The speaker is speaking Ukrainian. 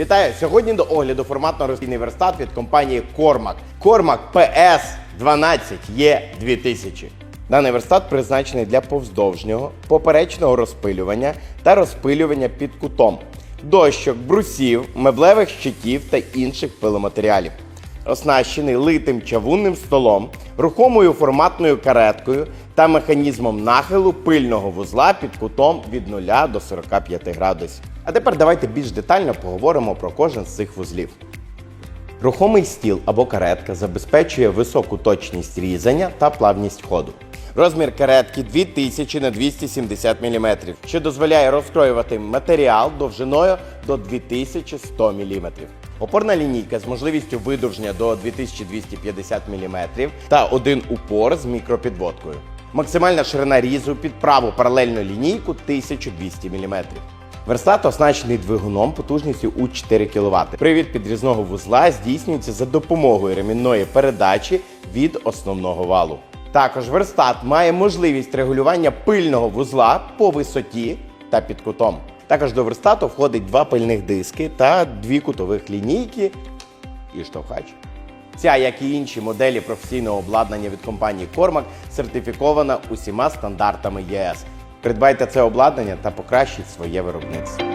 Вітаю! Сьогодні до огляду форматно-розпійний верстат від компанії Cormac. Cormac PS 12 e 2000 Даний верстат призначений для повздовжнього, поперечного розпилювання та розпилювання під кутом, дощок, брусів, меблевих щитів та інших пиломатеріалів. Оснащений литим чавунним столом, рухомою форматною кареткою та механізмом нахилу пильного вузла під кутом від 0 до 45 градусів. А тепер давайте більш детально поговоримо про кожен з цих вузлів. Рухомий стіл або каретка забезпечує високу точність різання та плавність ходу. Розмір каретки 2000 на 270 мм, що дозволяє розкроювати матеріал довжиною до 2100 мм. Опорна лінійка з можливістю видовження до 2250 мм та один упор з мікропідводкою. Максимальна ширина різу під праву паралельну лінійку 1200 мм. Верстат оснащений двигуном потужністю у 4 кВт. Привід підрізного вузла здійснюється за допомогою ремінної передачі від основного валу. Також верстат має можливість регулювання пильного вузла по висоті та під кутом. Також до верстату входить два пильних диски та дві кутових лінійки і штовхач. Ця, як і інші моделі професійного обладнання від компанії Cormac, сертифікована усіма стандартами ЄС. Придбайте це обладнання та покращіть своє виробництво.